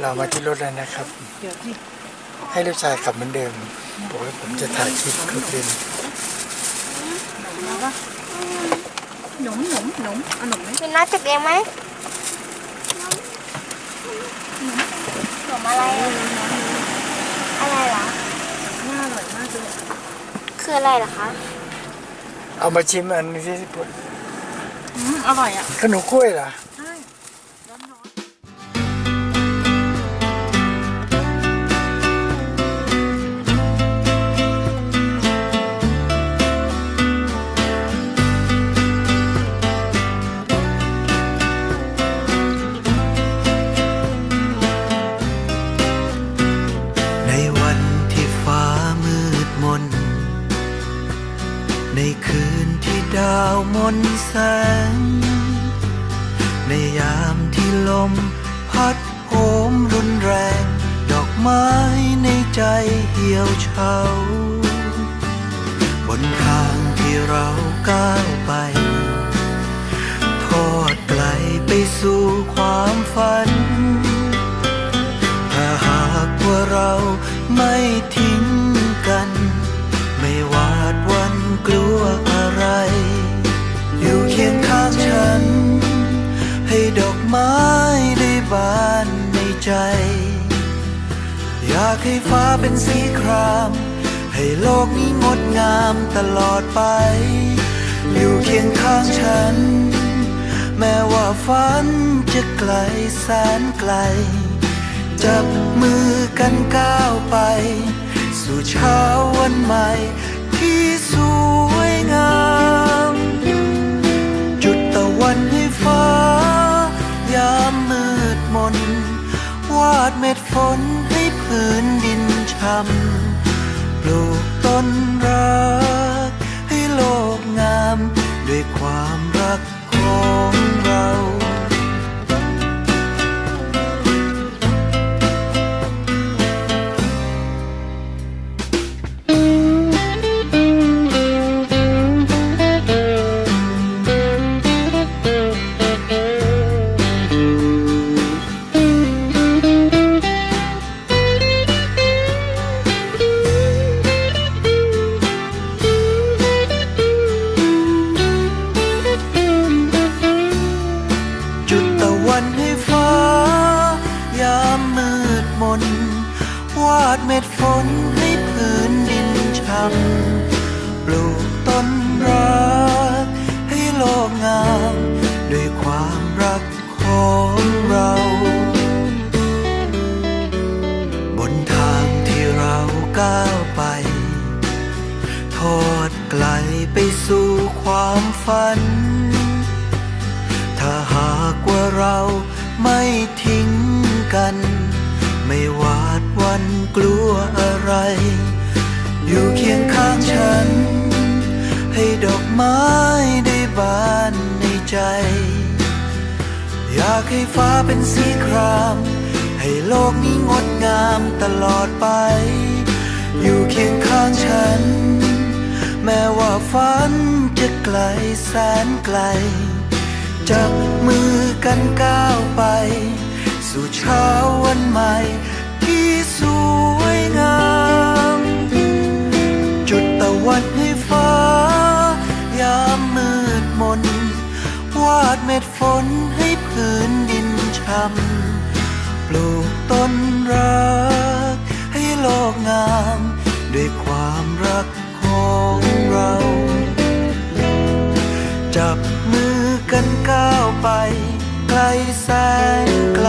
เรามาที่รถแล้วนะครับเดี๋ยวสิให้ลูกชายขับเหมือนเดิมบอกว่าผมจะถ่ายคลิปเขาเป็นแล้วก็หนมหนมหนมเอาหนมไหมมีน้าจุกเองไหมขนมอะไรอะอะไรเหรอน่าอร่อยมากเลยคืออะไรเหรอคะเอามาชิมอันนี้ที่ผมอืมอร่อยอะขนมกล้วยเหรอ ในคืนที่ดาวมนแสง ในยามที่ลมพัดโหมรุนแรง ดอกไม้ในใจเหี่ยวเฉาบนทางที่เราก้าวไป ทอดไกลไปสู่ความฝัน ถ้าหากว่าเราไม่ทิ้ง กลัวอะไร อยู่เคียงข้างฉัน ให้ดอกไม้ได้บานในใจ อยากให้ฟ้าเป็นสีคราม ให้โลกนี้งดงามตลอดไป อยู่เคียงข้างฉัน แม้ว่าฝันจะไกลแสนไกล จับมือกันก้าวไป สู่เช้าวันใหม่ที่ สวยงาม จุดตะวันให้ฟ้า ยามมืดมน วาดเม็ดฝน วาดเม็ดฝนให้พื้นดินช้ำปลูกต้นรัก ให้โลกงาม ด้วยความรักของเรา บนทางที่เราก้าวไป ทอดไกลไปสู่ความฝัน กลัวอะไร อยู่เคียงข้างฉัน ให้ดอกไม้ได้บานในใจ อยากให้ฟ้าเป็นสีคราม ให้โลกนี้งดงามตลอดไป อยู่เคียงข้างฉัน แม้ว่าฝันจะไกลแสนไกล จับมือกันก้าวไป สู่เช้าวันใหม่ ม็ดฝนให้พื้นดินช้ำปลูกต้นรัก ให้โลกงาม ด้วยความรักของเรา จับมือกันก้าวไป ไกลแสนไกล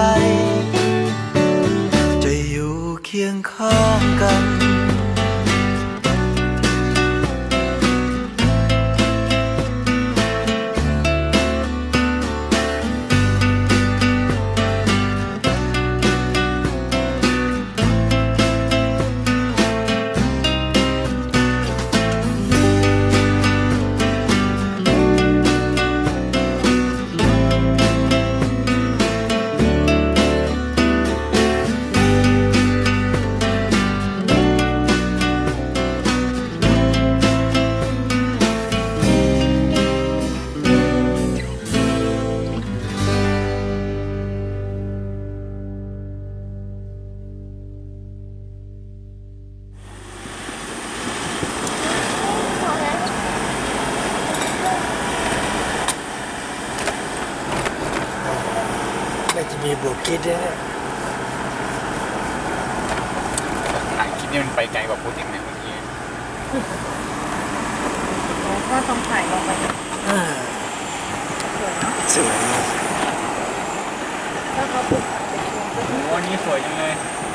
บวกคิดด้วยนะถ่ายคลิปนี้มันไปไกลกว่าพูดอีกนะเมื่อกี้โอ้ก็ต้องถ่ายลงไปอ่าสวยเนาะสวยถ้าเขาปลูกโอ้โหอันนี้สวยจังเลยอ